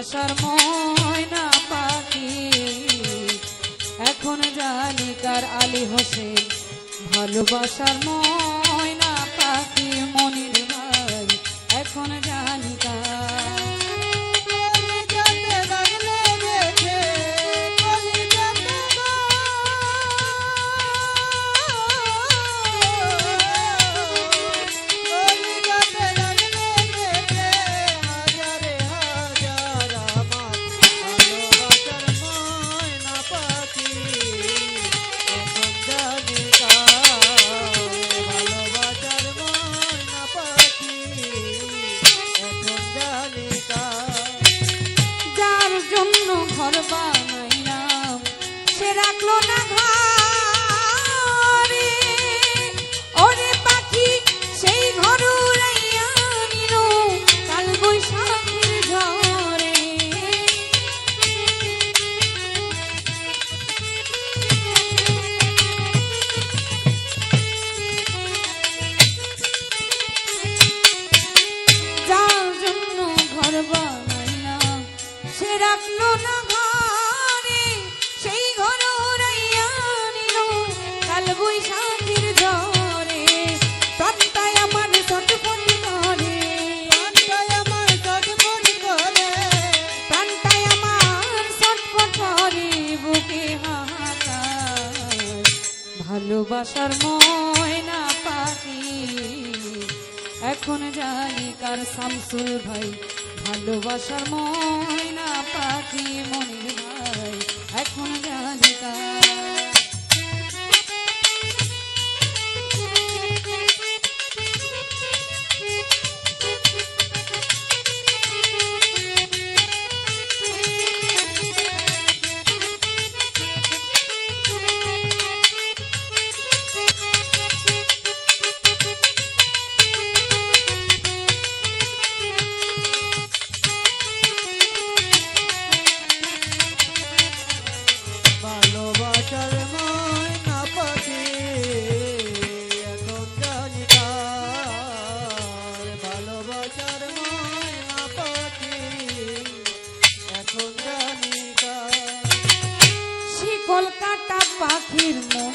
ভালোবাসার ময়না পাখি। এখন জানি কার আলী হোসেন ভালোবাসার ময়না ঘর বানাইলাম। সে রাখল না ঘরে। ওরে পাখি, সেই ঘর উড়াইয়া নিল কাল বৈশাখের ঝড়ে। যার জন্য ঘর বানাইলাম, সে রাখল না ভালোবাসার ময়না পাখি। এখন জানি কার শামসুল ভাই। ভালোবাসার ময়না পাখি মনির ভাই। এখন পাখির মতো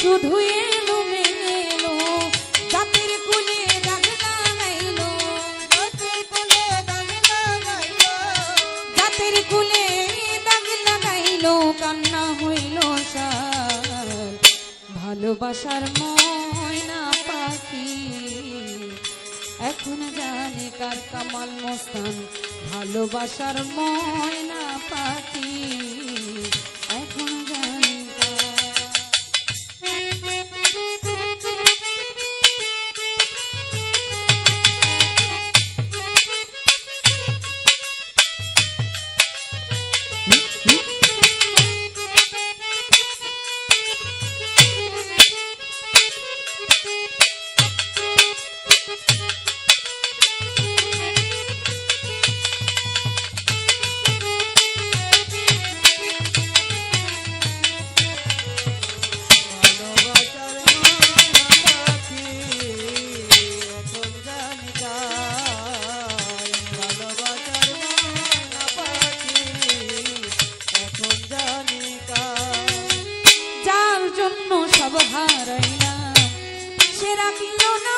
শুধু এলো মেলো জাতির কুলে দাগ লাগাইলো রাতের কোলে দাগ লাগাইলো, জাতির কুলে দাগ লাগাইলো, কান্না হইল সার ভালোবাসার ময়না পাখি, এখন জানি কার কামাল মোস্তান। ভালোবাসার ময়না পাখি। হারাইলাম। সে রাখল না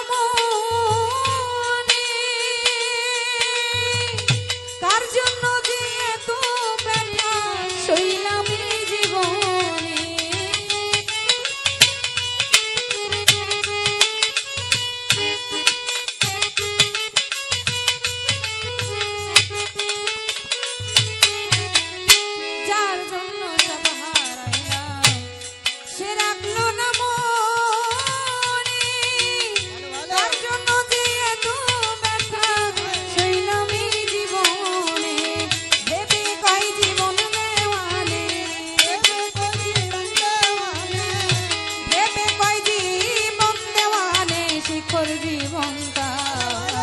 জীবন তার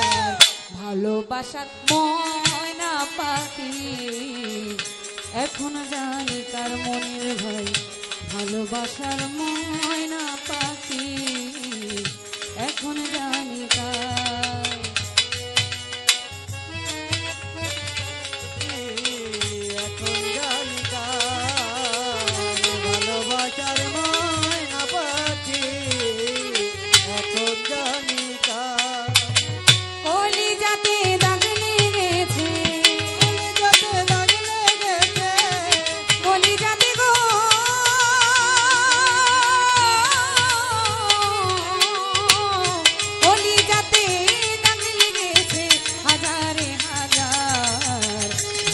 ভালোবাসার ময়না পাখি। এখন জানি তার মনের ভাই ভালোবাসার ময়না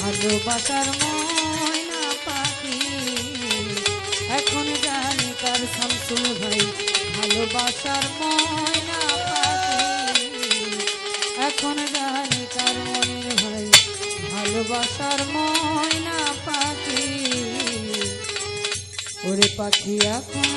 ভালোবাসার ময়না পাখি। এখন জানি কার শামসুল ভাই ভালোবাসার ময়না পাখি। এখন জানি কার মনের ভাই ভালোবাসার ময়না পাখি। ওরে পাখি, এখন